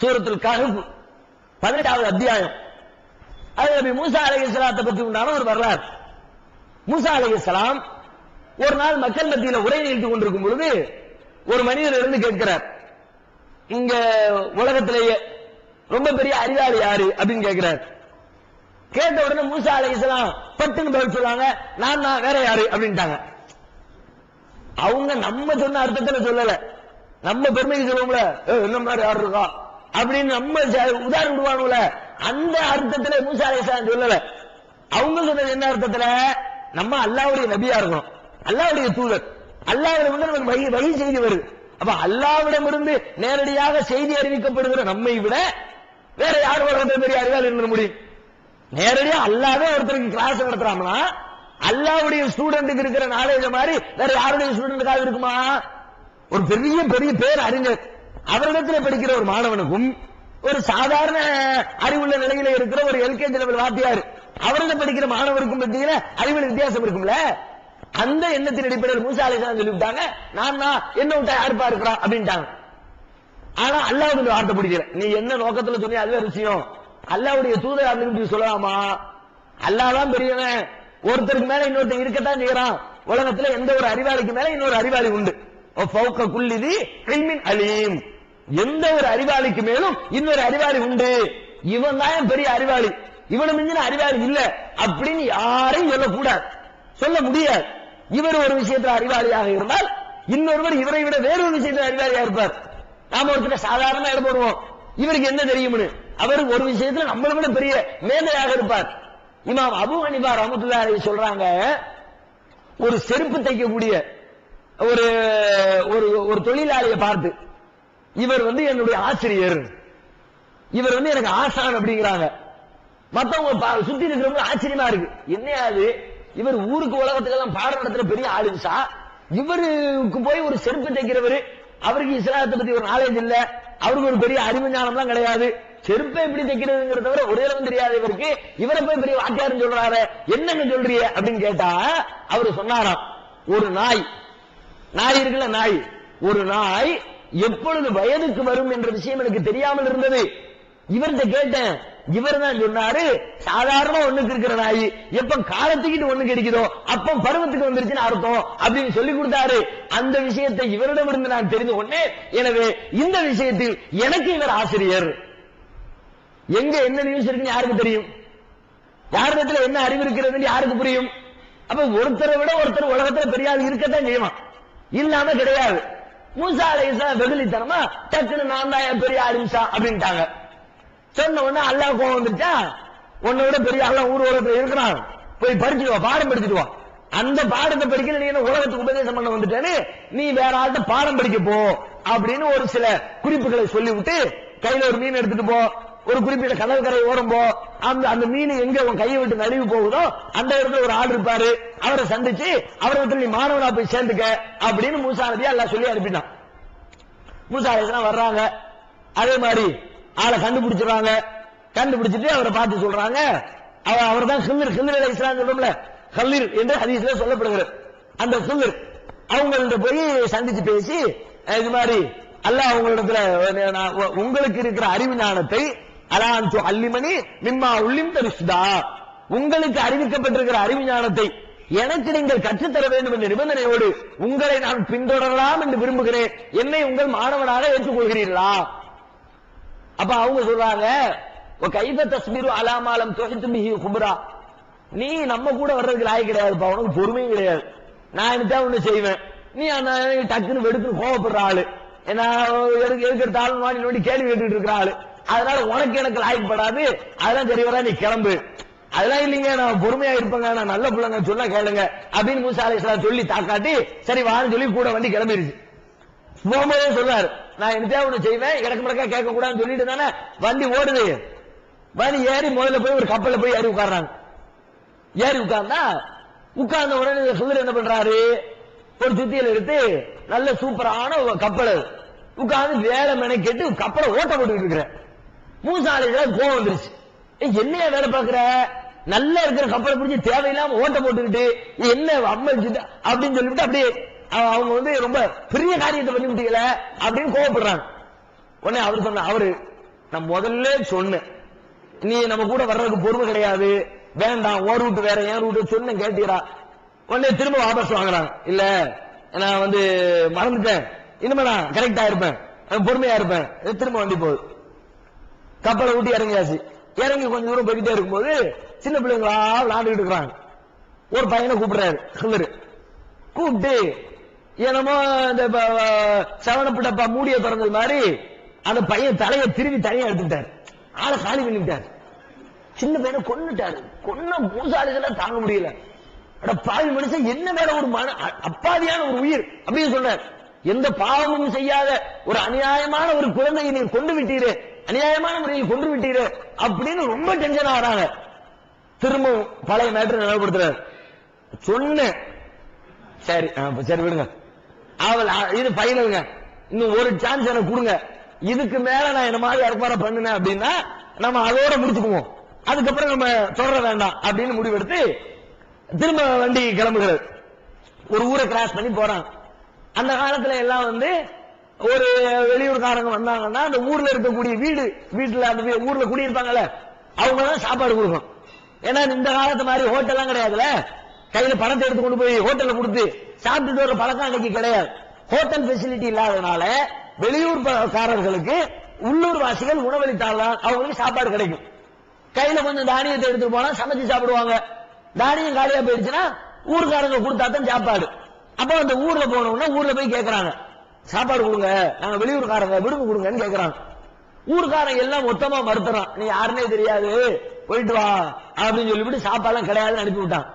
சூரத்தில் கஹஃப் பதினெட்டாவது அத்தியாயம். அது நபி மூசா அலைஹிஸ்ஸலாத்தை பத்தி உண்டான ஒரு வரலாறு. மூசா அலைஹிஸ்ஸலாம் ஒரு நாள் மக்கள் மத்தியில் உரை நிகழ்த்தி கொண்டிருக்கும் பொழுது ஒரு மனிதர் இருந்து கேட்கிறார் இங்க உலகத்திலேயே ரொம்ப பெரிய அறிவாளி யாரு? அப்படின்னு கேட்கிறார். கேட்ட உடனே மூசா அலைஹிஸ்ஸலாம் பட்டுன்னு பதில் சொல்லுவாங்க நான் நான் வேற யாரு? அப்படின்ட்டாங்க. அவங்க நம்ம சொன்ன அர்த்தத்துல சொல்லல. நம்ம பெருமைக்கு சொல்லுவோம்ல என்ன மாதிரி யாரு இருக்கா? அப்படின்னு நம்ம ச- உதாரணம் விடுவானுல. அந்த அர்த்தத்துல மூசா அலைஹிஸ்ஸலாம் சொல்லல. அவங்க சொன்னது என்ன அர்த்தத்துல? நம்ம அல்லாவுடைய நபியா இருக்கணும். அல்லாவுடைய தூதர். அல்லாவிடம் வந்து நமக்கு வகி வகி செய்தி வருது. அப்ப அல்லாவிடமிருந்து நேரடியாக செய்தி அறிவிக்கப்படுகிற நம்மை விட வேற யார் வர்றது பெரிய அறிவால் இருக்க முடியும்? நேரடியா அல்லாவே ஒருத்தருக்கு கிளாஸ் நடத்துறாங்களா? அல்லாவுடைய ஸ்டூடெண்ட்டுக்கு இருக்கிற நாலேஜ் மாதிரி வேற யாருடைய ஸ்டூடெண்ட்டுக்காக இருக்குமா? ஒரு பெரிய பெரிய பேர் அறிஞர். அவரிடத்தில் படிக்கிற ஒரு மாணவனுக்கும் ஒரு சாதாரண அறிவுள்ள நிலையில இருக்கிற ஒரு எல்கேஜி லெவல் வாத்தியார் அவரிடம் படிக்கிற மாணவருக்கும் பத்தியில அறிவுல வித்தியாசம் இருக்கும்ல? அந்த எண்ணத்தின் அடிப்படையில் மூசா அலிஸ்லாம் சொல்லிவிட்டாங்க நான் தான் என்ன விட்டா யாருப்பா இருக்கிறா அப்படின்ட்டாங்க. ஆனா அல்லாவுடைய வார்த்தை பிடிக்கல நீ என்ன நோக்கத்துல சொன்னி அதுவே விஷயம் அல்லாவுடைய தூதர் அப்படின்னு சொல்லலாமா? அல்லாஹ் தான் பெரியவன். ஒருத்தருக்கு மேல இன்னொருத்தர் இருக்கத்தான் செய்யறான் உலகத்துல எந்த ஒரு அறிவாளிக்கு மேல இன்னொரு அறிவாளி உண்டு. அலீம். எந்த ஒரு அறிவாளிக்கு மேலும் இன்னொரு அறிவாளி உண்டு. இவன் தான் பெரிய அறிவாளி. இவனு மிஞ்சின அறிவாளி இல்ல அப்படின்னு யாரையும் சொல்லக்கூடாது. சொல்ல முடியாது. இவர் ஒரு விஷயத்துல அறிவாளியாக இருந்தால் இன்னொருவர் இவரை விட வேறொரு விஷயத்துல அறிவாளியா இருப்பார். நாம ஒருத்தர் சாதாரணமா இடம் போடுவோம். இவருக்கு என்ன தெரியும்னு? அவர் ஒரு விஷயத்துல நம்மளை விட பெரிய மேதையாக இருப்பார். இமாம் அபு ஹனிபா ரஹமத்துல்லாஹி அலைஹி சொல்றாங்க ஒரு செருப்பு தைக்கக்கூடிய ஒரு ஒரு ஒரு தொழிலாளியை பார்த்து இவர் வந்து என்னுடைய ஆசிரியர். இவர் வந்து எனக்கு ஆசான் அப்படிங்கிறாங்க. மத்தவங்க பா- சுத்தி இருக்கிறவங்க ஆச்சரியமா இருக்கு. என்னையாது இவர் ஊருக்கு உலகத்துக்கெல்லாம் பாடம் நடத்துற பெரிய ஆளுசா இவருக்கு போய் ஒரு செருப்பு தைக்கிறவர். அவருக்கு இஸ்லாத்தை பத்தி ஒரு நாலேஜ் இல்ல. அவருக்கு ஒரு பெரிய அறிவு ஞானம்லாம் கிடையாது. செருப்பை எப்படி தைக்கிறதுங்கிறத தவிர ஒரு இடம் தெரியாது இவருக்கு. இவரை போய் பெரிய வாத்தியாருன்னு சொல்றாரு. என்னங்க சொல்றிய அப்படின்னு கேட்டா அவரு சொன்னாராம் ஒரு நாய். நாய் இருக்குல்ல நாய். ஒரு நாய் எப்பொழுது வயதுக்கு வரும் என்ற விஷயம் எனக்கு தெரியாமல் இருந்தது. இவர்கிட்ட கேட்டேன். இவர் தான் சொன்னாரு சாதாரண ஒண்ணுக்கு இருக்கிற நாய் எப்ப காலத்துக்கிட்டு ஒண்ணு கிடைக்குதோ அப்ப பருவத்துக்கு வந்துருச்சுன்னு அர்த்தம் அப்படின்னு சொல்லி கொடுத்தாரு. அந்த விஷயத்தை இவரிடமிருந்து நான் தெரிந்து கொண்டேன். எனவே இந்த விஷயத்தில் எனக்கு இவர் ஆசிரியர். எங்க என்ன நியூஸ் இருக்குன்னு யாருக்கு தெரியும்? யாரிடத்துல என்ன அறிவு இருக்கிறதுன்னு யாருக்கு புரியும்? அப்ப ஒருத்தரை விட ஒருத்தர் உலகத்துல பெரிய ஆள் இருக்கத்தான் செய்வான். இல்லாம கிடையாது. மூசா அலைசா வெகுளித்தனமா டக்குன்னு நான் தான் என் பெரிய ஆரம்பிச்சா அப்படின்ட்டாங்க. சொன்ன உடனே அல்லாஹ் கோவம் வந்துருச்சா? உன்னை விட பெரிய ஆளா ஊர் உலகத்துல இருக்கிறான். போய் படிச்சுட்டு வா பாடம் படிச்சுட்டு வா. அந்த பாடத்தை படிக்கல நீ என்ன உலகத்துக்கு உபதேசம் பண்ண வந்துட்டேன்னு நீ வேற ஆள்கிட்ட பாடம் படிக்க போ அப்படின்னு ஒரு சில குறிப்புகளை சொல்லிவிட்டு கையில ஒரு மீன் எடுத்துட்டு போ ஒரு குறிப்பிட்ட கடற்கரை ஓரம் போ அந்த அந்த மீன் எங்க உன் கையை விட்டு நழுவி போகுதோ அந்த இடத்துல ஒரு ஆள் இருப்பாரு. அவரை சந்திச்சு அவரிடத்துல நீ மாணவனா போய் சேர்ந்துக்க அப்படின்னு மூசா நபியா எல்லாம் சொல்லி அனுப்பினான் மூசா அலைஹிஸ்ஸலாம் வர்றாங்க. அதே மாதிரி ஆளை கண்டுபிடிச்சிருவாங்க கண்டுபிடிச்சிட்டு அவரை பார்த்து சொல்றாங்க. அவர் அவர் தான் ஹில்லர் ஹில்லர் அலை இஸ்லாம் சொல்றோம்ல. ஹல்லிர் என்று ஹதீஸ்ல சொல்லப்படுகிறது. அந்த ஹில்லர் அவங்கள்ட்ட போய் சந்திச்சு பேசி இது மாதிரி அல்ல அவங்களிடத்துல உங்களுக்கு இருக்கிற அறிவு ஞானத்தை அலாந்து அல்லிமணி மிம்மா உள்ளிம் தரிசுதா உங்களுக்கு அறிவிக்கப்பட்டிருக்கிற அறிவு ஞானத்தை எனக்கு நீங்கள் கற்றுத்தர வேண்டும் என்ற நிபந்தனையோடு உங்களை நான் பின்தொடரலாம் என்று விரும்புகிறேன். என்னை உங்கள் மாணவனாக ஏற்றுக்கொள்கிறீர்களா? அப்ப அவங்க சொல்றாங்க கைத தஸ்மீரு அலாமாலம் தொகைத்து மிகி குபுரா. நீ நம்ம கூட வர்றதுக்கு லாய் கிடையாதுப்பா உனக்கு பொறுமையும் கிடையாது. நான் என்ன ஒண்ணு செய்வேன்? நீ அந்த டக்குன்னு வெடுக்குன்னு கோவப்படுற ஆளு. ஏன்னா எதுக்கு எதுக்கு தாழ்வு நோண்டி நோண்டி கேள்வி கேட்டுட்டு இருக்கிற ஆளு. அதனால உனக்கு எனக்கு லாயக்கப்படாது அதெல்லாம் சரி வரா நீ கிளம்பு. அதெல்லாம் இல்லைங்க நான் பொறுமையா இருப்பேங்க. நான் நல்ல பிள்ளைங்க சொன்னா கேளுங்க. அப்படின்னு மூசா அலைஹிஸ்ஸலாம் சொல்லி தாக்காட்டி சரி வான்னு சொல்லி கூட வண்டி கிளம்பிருச்சு. போகும்போதே சொல்றாரு நான் என்ன ஒண்ணு செய்வேன் எனக்கு முடக்கா கேட்க கூடாதுன்னு சொல்லிட்டு தானே வண்டி ஓடுது. வண்டி ஏறி முதல்ல போய் ஒரு கப்பல்ல போய் ஏறி உட்கார்றாங்க. ஏறி உட்கார்ந்தா உட்கார்ந்த உடனே இந்த சுந்தர் என்ன பண்றாரு? ஒரு சுத்தியில் எடுத்து நல்ல சூப்பரான ஒரு கப்பல் உட்கார்ந்து வேலை மெனக்கெட்டு கப்பலை ஓட்ட போட்டுக்கிட்டு இருக்கிறேன் மூசாலையில கோவம் வந்துருச்சு. என்னையா வேலை பாக்குற நல்லா இருக்கிற கப்பலை பிடிச்சி தேவையில்லாம ஓட்ட போட்டுக்கிட்டு என்ன அம்மல் அப்படின்னு சொல்லிவிட்டு அப்படியே அவங்க வந்து ரொம்ப பெரிய காரியத்தை பண்ணி விட்டீங்கள அப்படின்னு கோவப்படுறாங்க. உடனே அவர் சொன்ன அவரு நான் முதல்ல சொன்னேன். நீ நம்ம கூட வர்றதுக்கு பொறுமை கிடையாது. வேண்டாம் ஓர் ரூட் வேற ஏன் ரூட் சொன்னேன் கேட்டீரா? உடனே திரும்ப வாபஸ் வாங்குறாங்க. இல்ல நான் வந்து மறந்துட்டேன். இனிமே நான் கரெக்டா இருப்பேன். நான் பொறுமையா இருப்பேன். திரும்ப வண்டி போகுது. கப்பலை விட்டு இறங்கியாச்சு. இறங்கி கொஞ்சம் தூரம் போய்கிட்டே இருக்கும்போது சின்ன பிள்ளைங்களா விளையாண்டுட்டு இருக்கிறாங்க. ஒரு பையனை கூப்பிடுறாரு ஹில்லரு கூப்பிட்டு என்னமோ இந்த சவனப்பட்டப்பா மூடிய திறந்தது மாதிரி அந்த பையன் தலையை திரும்பி தனியா எடுத்துட்டார் ஆளை காலி பண்ணிட்டார் சின்ன பையனை கொன்னுட்டாரு. கொன்ன மூசாலிகளை தாங்க முடியல. அட பாவி மனுஷன் என்ன மேல ஒரு மன அப்பாதியான ஒரு உயிர் அப்படின்னு சொன்னார். எந்த பாவமும் செய்யாத ஒரு அநியாயமான ஒரு குழந்தையை நீ கொண்டு விட்டீரு. அநியாயமான முறையில் கொண்டு விட்டீரு அப்படின்னு ரொம்ப டென்ஷன் ஆகிறாங்க. திரும்பவும் பழைய மேட்டர் நினைவுபடுத்துறாரு. சொன்னேன் சரி ஆ, சரி விடுங்க. அவள் இது பைனலுங்க இன்னும் ஒரு சான்ஸ் எனக்கு கொடுங்க. இதுக்கு மேல நான் என்ன மாதிரி அற்பார பண்ணினேன் அப்படின்னா நம்ம அதோட முடிச்சுக்குவோம். அதுக்கப்புறம் நம்ம தொடர வேண்டாம் அப்படின்னு முடிவெடுத்து திரும்ப வண்டி கிளம்புகிறது. ஒரு ஊரை கிராஸ் பண்ணி போறான். அந்த காலத்துல எல்லாம் வந்து ஒரு வெளியூர்காரங்க வந்தாங்கன்னா அந்த ஊர்ல இருக்கக்கூடிய வீடு வீட்டுல அந்த வீ- ஊர்ல குடியிருப்பாங்கல்ல அவங்க தான் சாப்பாடு கொடுக்கணும். ஏன்னா இந்த காலத்து மாதிரி ஹோட்டல்லாம் கிடையாதுல கையில பணத்தை எடுத்து கொண்டு போய் ஹோட்டல்ல கொடுத்து சாப்பிட்டுட்டு வர பழக்கம் அன்னைக்கு கிடையாது. ஹோட்டல் ஃபெசிலிட்டி இல்லாதனால வெளியூர் ப- காரர்களுக்கு உள்ளூர் வாசிகள் உணவளித்தால்தான் அவங்களுக்கு சாப்பாடு கிடைக்கும். கையில கொஞ்சம் தானியத்தை எடுத்துட்டு போனா சமைச்சு சாப்பிடுவாங்க. தானியம் காலியா போயிடுச்சுன்னா ஊர்காரங்க கொடுத்தா தான் சாப்பாடு. அப்ப அந்த ஊர்ல போனோம்னா ஊர்ல போய் கேட்கறாங்க சாப்பாடு கொடுங்க நாங்க வெளியூர்காரங்க விடுப்பு கொடுங்கன்னு கேக்குறாங்க ஊருக்காரன் எல்லாம் மொத்தமா மறுத்துறான் நீ யாருன்னே தெரியாது. போயிட்டு வா அப்படின்னு சொல்லிவிட்டு சாப்பாடுலாம் கிடையாதுன்னு அனுப்பி விட்டான்.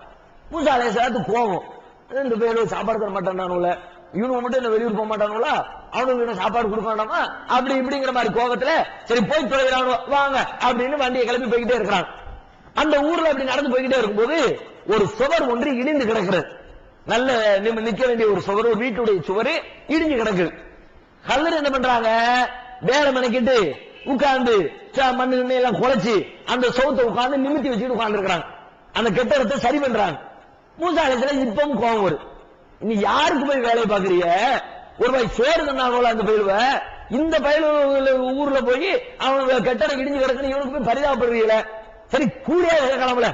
மூசா அலையாத்து கோவம் ரெண்டு பேரும் சாப்பாடு தர மாட்டானுல இவனுக்கு மட்டும் என்ன வெளியூர் போக மாட்டானுல அவனுக்கு என்ன சாப்பாடு கொடுக்க வேண்டாமா? அப்படி இப்படிங்கிற மாதிரி கோவத்துல சரி போய் தொலைகிறானோ வாங்க அப்படின்னு வண்டியை கிளம்பி போய்கிட்டே இருக்கிறான். அந்த ஊர்ல அப்படி நடந்து போய்கிட்டே இருக்கும்போது ஒரு சுவர் ஒன்று இடிந்து கிடக்கிறது. நல்ல நிம்ம நிக்க வேண்டிய ஒரு சுவர் ஒரு வீட்டுடைய சுவரு இடிஞ்சு கிடக்கு. கல்லர் என்ன பண்றாங்க? வேலை மெனக்கிட்டு உட்கார்ந்து ச- மண்ணு கிண்ணு எல்லாம் குலைச்சு அந்த சவுத்தை உட்கார்ந்து நிமித்தி வச்சுட்டு உட்கார்ந்து இருக்கிறாங்க அந்த கெட்டடத்தை சரி பண்றாங்க. மூசாலத்துல இப்பவும் கோபம் வரும். நீ யாருக்கு போய் வேலையை பாக்குறீங்க ஒரு பாய் சோறு தந்தாங்களோ அந்த பயிலுவ இந்த பயில ஊர்ல போய் அவன் கெட்டடம் இடிஞ்சு கிடக்குன்னு இவனுக்கு போய் பரிதாபப்படுவீங்கள? சரி கூடிய கிளம்பல.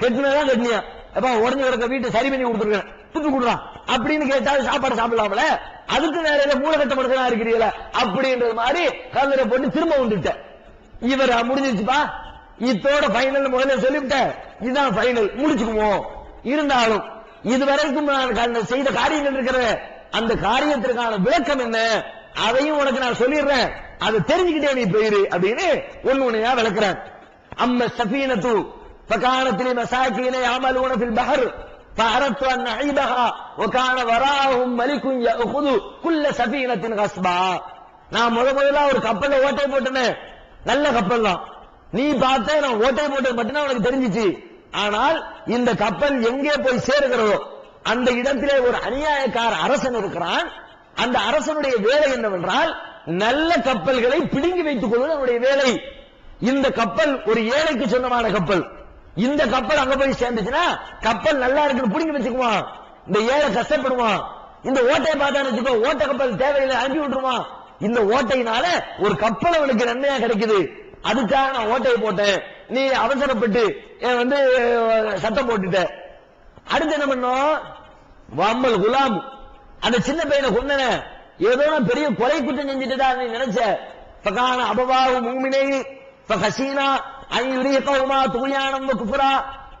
கெட்டினதான் கெட்டினியா? அப்ப உடஞ்சு கிடக்க வீட்டை சரி பண்ணி கொடுத்துருக்கேன் புத்து கொடுறான். அப்படின்னு கேட்டாலும் சாப்பாடு சாப்பிடலாம்ல? அதுக்கு வேற மூலகட்ட மனுஷனா இருக்கிறீங்கள அப்படின்றது மாதிரி கல்லறை போட்டு திரும்ப வந்துட்டேன் இவர் முடிஞ்சிருச்சுப்பா. இத்தோட ஃபைனல் முதல்ல சொல்லிவிட்டேன் இதுதான் ஃபைனல் முடிச்சுக்குவோம். இருந்தாலும் இதுவரைக்கும் நான் செய்த காரியங்கள் இருக்கிற அந்த காரியத்திற்கான விளக்கம் என்ன? அதையும் உனக்கு நான் சொல்லிடுறேன். அதை தெரிஞ்சுக்கிட்டே நீ போயிரு அப்படின்னு ஒண்ணு ஒண்ணையா விளக்குறேன். அம்ம சஃபீனத்து فكانت لمساكين يعملون في البحر فأردت أن أعيبها وكان وراءهم ملك يأخذ كل سفينة غصبا நான் முத முதல்ல ஒரு கப்பல்ல ஓட்டை போட்டேனே நல்ல கப்பல் தான் நீ பார்த்த நான் ஓட்டை போட்டது மட்டும்தான் உனக்கு தெரிஞ்சிச்சு ஆனால் இந்த கப்பல் எங்கே போய் சேருகிறதோ அந்த இடத்திலே ஒரு அநியாயக்கார அரசன் இருக்கிறான் அந்த அரசனுடைய வேலை என்னவென்றால் நல்ல கப்பல்களை பிடுங்கி வைத்துக் கொள்வது அவனுடைய வேலை இந்த கப்பல் ஒரு ஏழைக்கு சொந்தமான கப்பல் இந்த கப்பல் அங்க போய் சேர்ந்துச்சுன்னா கப்பல் நல்லா இருக்குன்னு புடிங்கி வச்சுக்குவான். இந்த ஏழை கஷ்டப்படுவான். இந்த ஓட்டையை பார்த்தான்னு வச்சுக்கோ ஓட்ட கப்பல் தேவையில்லை அனுப்பி விட்டுருவான். இந்த ஓட்டையினால ஒரு கப்பல் அவனுக்கு நன்மையா கிடைக்குது. அதுக்காக நான் ஓட்டையை போட்டேன். நீ அவசரப்பட்டு வந்து சத்தம் போட்டுட்ட. அடுத்து என்ன பண்ணோம்? வம்பல் குலாம். அந்த சின்ன பையனை கொண்டன ஏதோ நான் பெரிய கொலை குற்றம் செஞ்சுட்டுதான் நீ நினைச்ச. பகான அபவாவு மூமினை பகசீனா أن يريقهما طغيانا وكفرا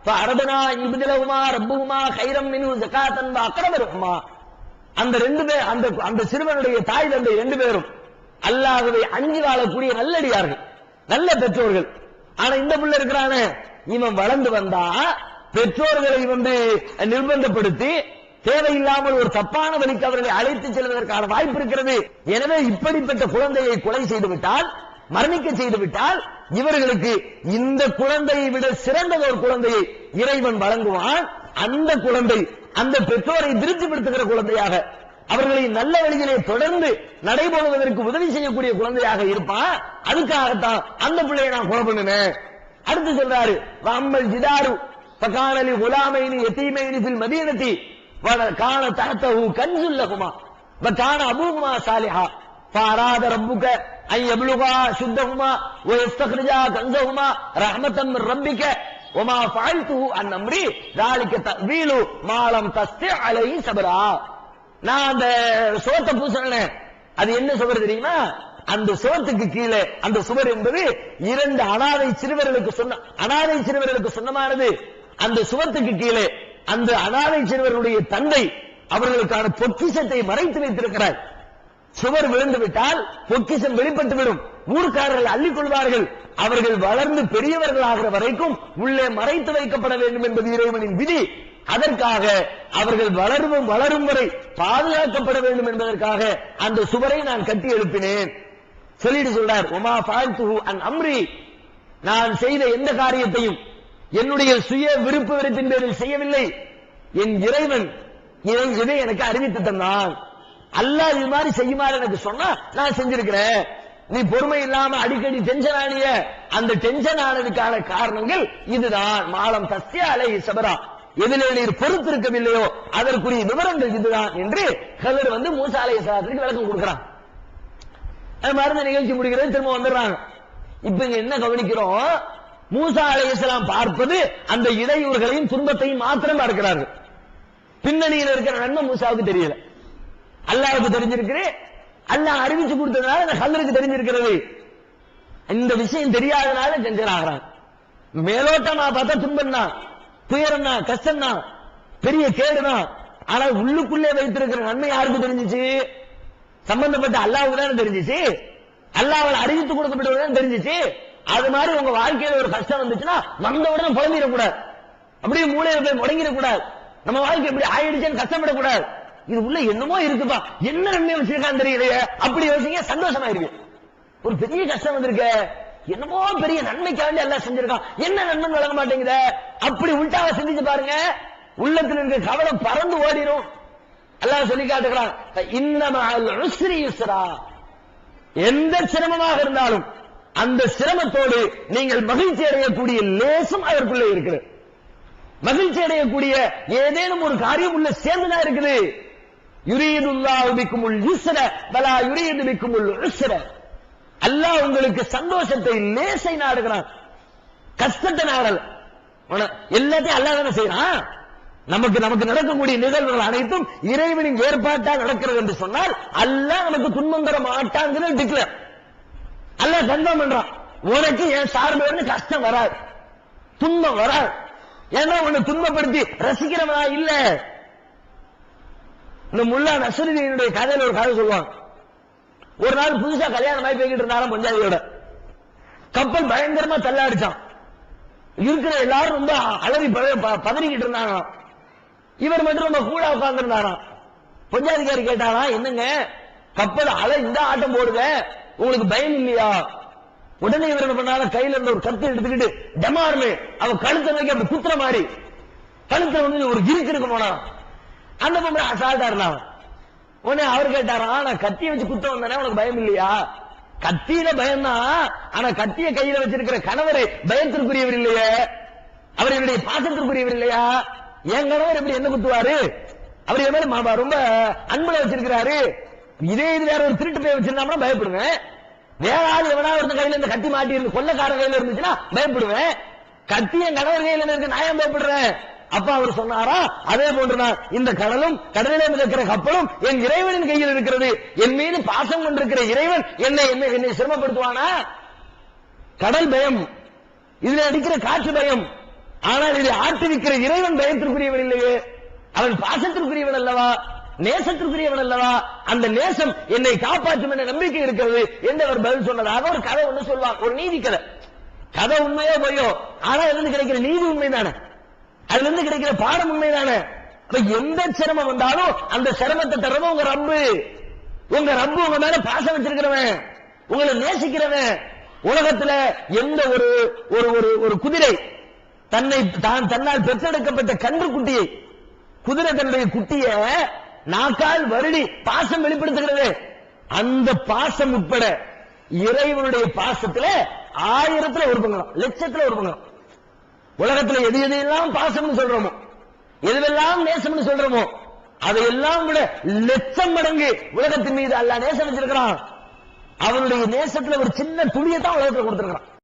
فأردنا أن يبدلهما ربهما خيرا منه زكاة وأقرب رحما அந்த ரெண்டு பேர் அந்த அந்த சிறுவனுடைய தாய் தந்தை ரெண்டு பேரும் அல்லாஹ்வை அஞ்சி வாழக்கூடிய நல்லடியார்கள் நல்ல பெற்றோர்கள் ஆனா இந்த புள்ள இருக்கிறானே இவன் வளர்ந்து வந்தா பெற்றோர்களை வந்து நிர்பந்தப்படுத்தி தேவையில்லாமல் ஒரு தப்பான வழிக்கு அவர்களை அழைத்து செல்வதற்கான வாய்ப்பு இருக்கிறது எனவே இப்படிப்பட்ட குழந்தையை கொலை செய்து விட்டால் மரணிக்க செய்து விட்டால் இவர்களுக்கு இந்த குழந்தையை விட சிறந்த ஒரு குழந்தையை இறைவன் வழங்குவான். அந்த குழந்தை அந்த பெற்றோரை திருப்திப்படுத்துகிற குழந்தையாக அவர்களை நல்ல வழியிலே தொடர்ந்து நடைபோடுவதற்கு உதவி செய்யக்கூடிய குழந்தையாக இருப்பான். அதுக்காகத்தான் அந்த பிள்ளையை நான் கொலை பண்ணினேன். அடுத்து சொல்றாரு வாம்பல் ஜிதாரு பகானலி குலாமைனி எத்தீமைனி பில் மதீனத்தி காண தாத்தகு கன்சுல்லகுமா பக்கான அபூகுமா சாலிஹா. பாராத ரப்புக்க أن يبلغا شدهما ويستخرجا كنزهما رحمة من ربك وما فعلته عن أمري ذلك تأويل ما لم تستطع عليه صبرا நான் அந்த சோத்தை பூசினேன் அது என்ன சுவர் தெரியுமா அந்த சுவத்துக்கு கீழே அந்த சுவர் என்பது இரண்டு அனாதை சிறுவர்களுக்கு சொன்ன அனாதை சிறுவர்களுக்கு சொந்தமானது அந்த சுவத்துக்கு கீழே அந்த அனாதை சிறுவர்களுடைய தந்தை அவர்களுக்கான பொக்கிஷத்தை மறைத்து வைத்திருக்கிறார் சுவர் விழுந்து விட்டால் பொக்கிஷம் வெளிப்பட்டு விடும் ஊர்க்காரர்கள் அள்ளிக் கொள்வார்கள். அவர்கள் வளர்ந்து பெரியவர்களாகிற வரைக்கும் உள்ளே மறைத்து வைக்கப்பட வேண்டும் என்பது இறைவனின் விதி. அதற்காக அவர்கள் வளரும் வளரும் வரை பாதுகாக்கப்பட வேண்டும் என்பதற்காக அந்த சுவரை நான் கட்டி எழுப்பினேன். சொல்லிட்டு சொல்றார் உமா ஃபால்துஹு அன் அம்ரி. நான் செய்த எந்த காரியத்தையும் என்னுடைய சுய விருப்ப வெறுப்பின் பேரில் செய்யவில்லை. என் இறைவன் இதை எனக்கு அறிவித்து தந்தான். அல்லாஹ் இது மாதிரி செய்யுமாறு எனக்கு சொன்னா நான் செஞ்சிருக்கிறேன். நீ பொறுமை இல்லாம அடிக்கடி டென்ஷன் ஆனிய அந்த டென்ஷன் ஆனதுக்கான காரணங்கள் இதுதான். மாலம் தஸ்ய அலை சபரா. எதிலே நீர் பொறுத்திருக்கவில்லையோ அதற்குரிய விவரங்கள் இதுதான் என்று கதர் வந்து மூசா அலை விளக்கம் கொடுக்கிறான். அது மாதிரி நிகழ்ச்சி முடிக்கிறது திரும்ப வந்துடுறாங்க. இப்ப இங்க என்ன கவனிக்கிறோம்? மூசா அலைஹிஸ்ஸலாம் பார்ப்பது அந்த இடையூறுகளையும் துன்பத்தையும் மாத்திரம் பார்க்கிறார்கள். பின்னணியில் இருக்கிற நன்மை மூசாவுக்கு தெரியல. அல்லாவுக்கு தெரிஞ்சிருக்கு அல்லாஹ் அறிவிச்சு கொடுத்ததுனால இந்த கல்லருக்கு தெரிஞ்சிருக்கிறது. இந்த விஷயம் தெரியாதனால டென்ஷன் ஆகிறாங்க மேலோட்டமா பார்த்தா துன்பம் தான் துயரம் தான் கஷ்டம் தான் பெரிய கேடு தான் ஆனா உள்ளுக்குள்ளே வைத்திருக்கிற நன்மை யாருக்கு தெரிஞ்சிச்சு? சம்பந்தப்பட்ட அல்லாவுக்கு தானே தெரிஞ்சிச்சு. அல்லாஹ்வால் அறிவித்து கொடுக்கப்பட்டவர்கள் தெரிஞ்சிச்சு. அது மாதிரி உங்க வாழ்க்கையில ஒரு கஷ்டம் வந்துச்சுன்னா வந்த உடனே புலம்பிடக்கூடாது. அப்படியே மூளையில போய் முடங்கிடக்கூடாது. நம்ம வாழ்க்கை இப்படி ஆயிடுச்சுன்னு கஷ்டப்படக்கூடாது. இது உள்ள என்னமோ இருக்குப்பா. என்ன நன்மை வச்சிருக்கான்னு தெரியலையே. அப்படி யோசிங்க சந்தோஷமா இருக்கு ஒரு பெரிய கஷ்டம் வந்திருக்க. என்னமோ பெரிய நன்மைக்காண்டி எல்லாம் செஞ்சிருக்கான். என்ன நன்மை வழங்க மாட்டேங்குத? அப்படி உள்டாவ சிந்திச்சு பாருங்க. உள்ளத்துல இருக்க கவலை பறந்து ஓடிடும் எல்லாம் சொல்லி காட்டுகிறான் இன்னமல் எந்த சிரமமாக இருந்தாலும் அந்த சிரமத்தோடு நீங்கள் மகிழ்ச்சி அடையக்கூடிய லேசம் அதற்குள்ளே இருக்கிறது மகிழ்ச்சி அடையக்கூடிய ஏதேனும் ஒரு காரியம் உள்ள சேர்ந்துதான் இருக்குது. அல்லாஹ் உங்களுக்கு சந்தோஷத்தை லேசை நாடுகிறான். கஷ்டத்தை நாடல். உன- எல்லாத்தையும் அல்லாஹ் தானே செய்யறான் நமக்கு நமக்கு நடக்கக்கூடிய நிகழ்வுகள் அனைத்தும் இறைவனின் ஏற்பாட்டா நடக்கிறது என்று சொன்னால் அல்லாஹ் நமக்கு துன்பம் தர மாட்டாங்கிறது டிக்ளேர் அல்லாஹ் கன்ஃபார்ம் பண்றான். உனக்கு என் சார்பு கஷ்டம் வராது. துன்பம் வராது. ஏன்னா உன்னை துன்பப்படுத்தி ரசிக்கிறவனா இல்ல. இந்த முல்லா நசருதீனுடைய கதையில ஒரு கதை சொல்லுவாங்க. ஒரு நாள் புதுசா கல்யாணம் ஆகி போய்கிட்டு இருந்தாலும் பஞ்சாதியோட கப்பல் பயங்கரமா தள்ளாடிச்சான். இருக்கிற எல்லாரும் ரொம்ப அலறி ப- பதறிக்கிட்டு இருந்தாங்க. இவர் மட்டும் ரொம்ப கூட உட்கார்ந்துருந்தாராம். பஞ்சாதிகாரி கேட்டாரா என்னங்க கப்பல் அலை இந்த ஆட்டம் போடுங்க உங்களுக்கு பயம் இல்லையா? உடனே இவர் என்ன பண்ணாலும் கையில இருந்த ஒரு கத்து எடுத்துக்கிட்டு டமார்னு. அவன் கழுத்தை நோக்கி அப்படி குத்துற மாதிரி. கழுத்தை வந்து ஒரு இருக்கு இருக்கு போனா அந்த பொம்பளை அசால்ட்டா இருந்தான். உடனே அவர் கேட்டாரா நான் கத்திய வச்சு குத்த வந்தானே உனக்கு பயம் இல்லையா? கத்தியில பயம்தான் ஆனா கத்திய கையில வச்சிருக்கிற கணவரை பயத்திற்குரியவர் இல்லையே? அவர் என்னுடைய பாசத்திற்குரியவர் இல்லையா? என் கணவர் எப்படி என்ன குத்துவாரு? அவர் என் மேல ரொம்ப அன்புல வச்சிருக்கிறாரு. இதே இது வேற ஒரு திருட்டு போய் வச்சிருந்தோம்னா பயப்படுவேன். வேற ஆள் எவனா ஒருத்தன் கையில இந்த கத்தி மாட்டி இருந்து கொள்ளக்காரன் கையில இருந்துச்சுன்னா பயப்படுவேன். கத்தி என் கணவர் கையில இருக்கு நான் ஏன் பயப்படுறேன்? அப்ப அவர் சொன்னாரா? அதே போன்றுதான். இந்த கடலும் கடலிலே மிதக்கிற கப்பலும் என் இறைவனின் கையில் இருக்கிறது. என் மீது பாசம் கொண்டிருக்கிற இறைவன் என்னை என்ன என்னை சிரமப்படுத்துவானா? கடல் பயம். இதுல அடிக்கிற காற்று பயம். ஆனால் இதை ஆட்டுவிக்கிற இறைவன் பயத்திற்குரியவன் இல்லையே. அவன் பாசத்திற்குரியவன் அல்லவா? நேசத்திற்குரியவன் அல்லவா? அந்த நேசம் என்னை காப்பாற்றும் என்ற நம்பிக்கை இருக்கிறது என்று அவர் பதில் சொன்னதாக ஒரு கதை ஒண்ணு சொல்வார் ஒரு நீதி கதை. கதை உண்மையோ பொய்யோ. ஆனா இருந்து கிடைக்கிற நீதி உண்மைதானே? அதுல இருந்து கிடைக்கிற பாடம் உண்மைதானே? அப்ப எந்த சிரமம் வந்தாலும் அந்த சிரமத்தை தர்றவன் உங்க ரப்பு. உங்க ரப்பு உங்க மேல பாசம் வச்சிருக்கிறவன். உங்களை நேசிக்கிறவன். உலகத்துல எந்த ஒரு ஒரு ஒரு ஒரு குதிரை தன்னை தான் தன்னால் பெற்றெடுக்கப்பட்ட கன்று குட்டியை குதிரை தன்னுடைய குட்டிய நாக்கால் வருடி பாசம் வெளிப்படுத்துகிறது. அந்த பாசம் உட்பட இறைவனுடைய பாசத்துல ஆயிரத்துல ஒரு பங்கம் லட்சத்துல ஒரு பங்கம். உலகத்துல எது எதையெல்லாம் பாசம்னு சொல்றோமோ எதுவெல்லாம் நேசம்னு சொல்றோமோ அதையெல்லாம் விட லட்சம் மடங்கு உலகத்தின் மீது அல்ல நேசம் வச்சிருக்கிறான். அவனுடைய நேசத்துல ஒரு சின்ன துளியை தான் உலகத்துல கொடுத்திருக்கிறான்.